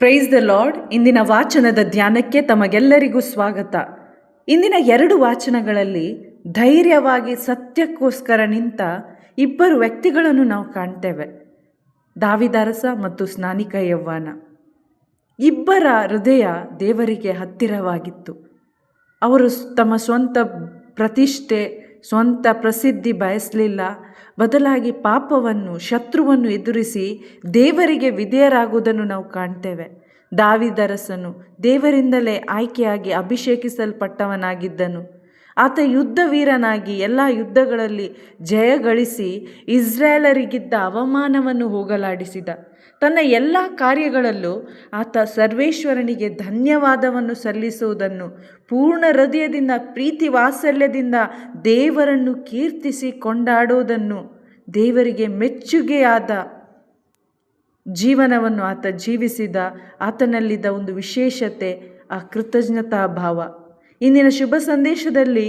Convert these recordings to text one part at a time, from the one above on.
Praise the lord ಇಂದಿನ ವಾಚನದ ಧ್ಯಾನಕ್ಕೆ ತಮಗೆಲ್ಲರಿಗೂ ಸ್ವಾಗತ. ಇಂದಿನ ಎರಡು ವಾಚನಗಳಲ್ಲಿ ಧೈರ್ಯವಾಗಿ ಸತ್ಯಕ್ಕೋಸ್ಕರ ನಿಂತ ಇಬ್ಬರು ವ್ಯಕ್ತಿಗಳನ್ನು ನಾವು ಕಾಣ್ತೇವೆ. ದಾವಿದಾರಸ ಮತ್ತು ಸ್ನಾನಿಕ ಯವ್ವಾನ. ಇಬ್ಬರ ಹೃದಯ ದೇವರಿಗೆ ಹತ್ತಿರವಾಗಿತ್ತು. ಅವರು ತಮ್ಮ ಸ್ವಂತ ಪ್ರತಿಷ್ಠೆ ಸ್ವಂತ ಪ್ರಸಿದ್ಧಿ ಬಯಸಲಿಲ್ಲ. ಬದಲಾಗಿ ಪಾಪವನ್ನು, ಶತ್ರುವನ್ನು ಎದುರಿಸಿ ದೇವರಿಗೆ ವಿಧೇಯರಾಗುವುದನ್ನು ನಾವು ಕಾಣ್ತೇವೆ. ದಾವಿದರಸನು ದೇವರಿಂದಲೇ ಆಯ್ಕೆಯಾಗಿ ಅಭಿಷೇಕಿಸಲ್ಪಟ್ಟವನಾಗಿದ್ದನು. ಆತ ಯುದ್ಧ ವೀರನಾಗಿ ಎಲ್ಲ ಯುದ್ಧಗಳಲ್ಲಿ ಜಯ ಗಳಿಸಿ ಇಸ್ರಾಯೇಲರಿಗಿದ್ದ ಅವಮಾನವನ್ನು ಹೋಗಲಾಡಿಸಿದ. ತನ್ನ ಎಲ್ಲ ಕಾರ್ಯಗಳಲ್ಲೂ ಆತ ಸರ್ವೇಶ್ವರನಿಗೆ ಧನ್ಯವಾದವನ್ನು ಸಲ್ಲಿಸುವುದನ್ನು, ಪೂರ್ಣ ಹೃದಯದಿಂದ, ಪ್ರೀತಿ ವಾತ್ಸಲ್ಯದಿಂದ ದೇವರನ್ನು ಕೀರ್ತಿಸಿ ಕೊಂಡಾಡುವುದನ್ನು ದೇವರಿಗೆ ಮೆಚ್ಚುಗೆಯಾದ ಜೀವನವನ್ನು ಆತ ಜೀವಿಸಿದ. ಆತನಲ್ಲಿದ್ದ ಒಂದು ವಿಶೇಷತೆ, ಆ ಕೃತಜ್ಞತಾ ಭಾವ. ಇಂದಿನ ಶುಭ ಸಂದೇಶದಲ್ಲಿ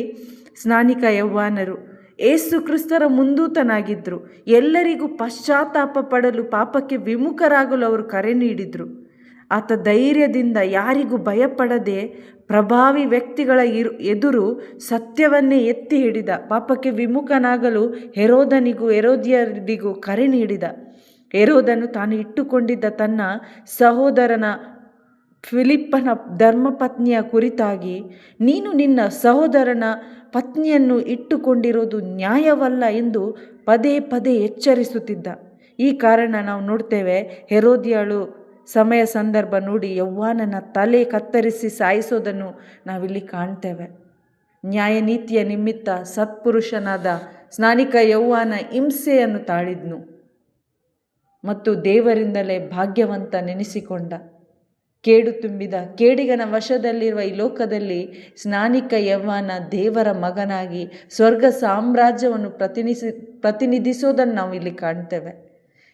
ಸ್ನಾನಿಕ ಯೌವಾನರು ಏಸು ಕ್ರಿಸ್ತರ ಮುಂದೂತನಾಗಿದ್ದರು ಎಲ್ಲರಿಗೂ ಪಶ್ಚಾತ್ತಾಪ ಪಡಲು, ಪಾಪಕ್ಕೆ ವಿಮುಖರಾಗಲು ಅವರು ಕರೆ ನೀಡಿದರು. ಆತ ಧೈರ್ಯದಿಂದ ಯಾರಿಗೂ ಭಯಪಡದೆ ಪ್ರಭಾವಿ ವ್ಯಕ್ತಿಗಳ ಇರು, ಎದುರು ಸತ್ಯವನ್ನೇ ಎತ್ತಿ ಹಿಡಿದ, ಪಾಪಕ್ಕೆ ವಿಮುಖನಾಗಲು ಹೆರೋದನಿಗೂ, ಹೆರೋದಿಯರಿಗೂ ಕರೆ ನೀಡಿದ. ಹೆರೋದನು ತಾನು ಇಟ್ಟುಕೊಂಡಿದ್ದ ತನ್ನ ಸಹೋದರನ ಫಿಲಿಪ್ಪನ ಧರ್ಮಪತ್ನಿಯ ಕುರಿತಾಗಿ, ನೀನು ನಿನ್ನ ಸಹೋದರನ ಪತ್ನಿಯನ್ನು ಇಟ್ಟುಕೊಂಡಿರೋದು ನ್ಯಾಯವಲ್ಲ ಎಂದು ಪದೇ ಪದೇ ಎಚ್ಚರಿಸುತ್ತಿದ್ದ. ಈ ಕಾರಣ ನಾವು ನೋಡ್ತೇವೆ, ಹೆರೋದಿಯಾಳು ಸಮಯ ಸಂದರ್ಭ ನೋಡಿ ಯೌವ್ವಾನನ ತಲೆ ಕತ್ತರಿಸಿ ಸಾಯಿಸೋದನ್ನು ನಾವಿಲ್ಲಿ ಕಾಣ್ತೇವೆ. ನ್ಯಾಯನೀತಿಯ ನಿಮಿತ್ತ ಸತ್ಪುರುಷನಾದ ಸ್ನಾನಿಕ ಯೌವಾನ ಹಿಂಸೆಯನ್ನು ತಾಳಿದ್ನು ಮತ್ತು ದೇವರಿಂದಲೇ ಭಾಗ್ಯವಂತ ನೆನೆಸಿಕೊಂಡ. ಕೇಡು ತುಂಬಿದ ಕೇಡಿಗನ ವಶದಲ್ಲಿರುವ ಈ ಲೋಕದಲ್ಲಿ ಸ್ನಾನಿಕ ಯವ್ವನ ದೇವರ ಮಗನಾಗಿ ಸ್ವರ್ಗ ಸಾಮ್ರಾಜ್ಯವನ್ನು ಪ್ರತಿನಿಸಿ, ಪ್ರತಿನಿಧಿಸೋದನ್ನು ನಾವು ಇಲ್ಲಿ ಕಾಣ್ತೇವೆ.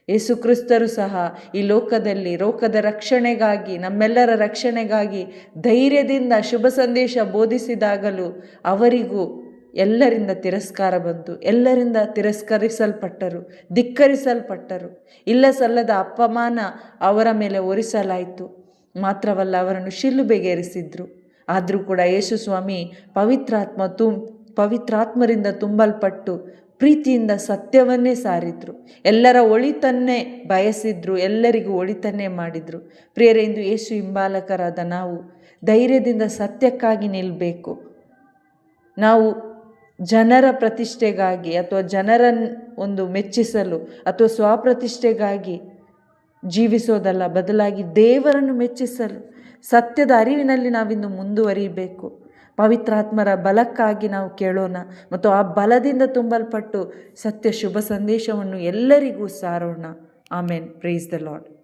ಯೇಸು ಕ್ರಿಸ್ತರು ಸಹ ಈ ಲೋಕದಲ್ಲಿ ರೋಗದ ರಕ್ಷಣೆಗಾಗಿ, ನಮ್ಮೆಲ್ಲರ ರಕ್ಷಣೆಗಾಗಿ ಧೈರ್ಯದಿಂದ ಶುಭ ಸಂದೇಶ ಬೋಧಿಸಿದಾಗಲೂ ಅವರಿಗೂ ಎಲ್ಲರಿಂದ ತಿರಸ್ಕಾರ ಬಂತು. ಎಲ್ಲರಿಂದ ತಿರಸ್ಕರಿಸಲ್ಪಟ್ಟರು, ಧಿಕ್ಕರಿಸಲ್ಪಟ್ಟರು. ಇಲ್ಲ ಸಲ್ಲದ ಅಪಮಾನ ಅವರ ಮೇಲೆ ಒರಿಸಲಾಯಿತು. ಮಾತ್ರವಲ್ಲ ಅವರನ್ನು ಶಿಲುಬೆಗೇರಿಸಿದ್ರು. ಆದರೂ ಕೂಡ ಯೇಸು ಸ್ವಾಮಿ ಪವಿತ್ರಾತ್ಮ ತುಂ, ಪವಿತ್ರಾತ್ಮರಿಂದ ತುಂಬಲ್ಪಟ್ಟು ಪ್ರೀತಿಯಿಂದ ಸತ್ಯವನ್ನೇ ಸಾರಿದ್ರು. ಎಲ್ಲರ ಒಳಿತನ್ನೇ ಬಯಸಿದ್ರು, ಎಲ್ಲರಿಗೂ ಒಳಿತನ್ನೇ ಮಾಡಿದರು. ಪ್ರಿಯರೇ, ಇಂದು ಯೇಸು ಹಿಂಬಾಲಕರಾದ ನಾವು ಧೈರ್ಯದಿಂದ ಸತ್ಯಕ್ಕಾಗಿ ನಿಲ್ಲಬೇಕು ನಾವು ಜನರ ಪ್ರತಿಷ್ಠೆಗಾಗಿ ಅಥವಾ ಜನರನ್ನು ಒಂದು ಮೆಚ್ಚಿಸಲು ಅಥವಾ ಸ್ವಪ್ರತಿಷ್ಠೆಗಾಗಿ ಜೀವಿಸೋದಲ್ಲ, ಬದಲಾಗಿ ದೇವರನ್ನು ಮೆಚ್ಚಿಸಲು ಸತ್ಯದ ಅರಿವಿನಲ್ಲಿ ನಾವಿಂದು ಮುಂದುವರಿಯಬೇಕು ಪವಿತ್ರಾತ್ಮರ ಬಲಕ್ಕಾಗಿ ನಾವು ಕೇಳೋಣ ಮತ್ತು ಆ ಬಲದಿಂದ ತುಂಬಲ್ಪಟ್ಟು ಸತ್ಯ ಶುಭ ಸಂದೇಶವನ್ನು ಎಲ್ಲರಿಗೂ ಸಾರೋಣ. ಆಮೇನ್. Praise the lord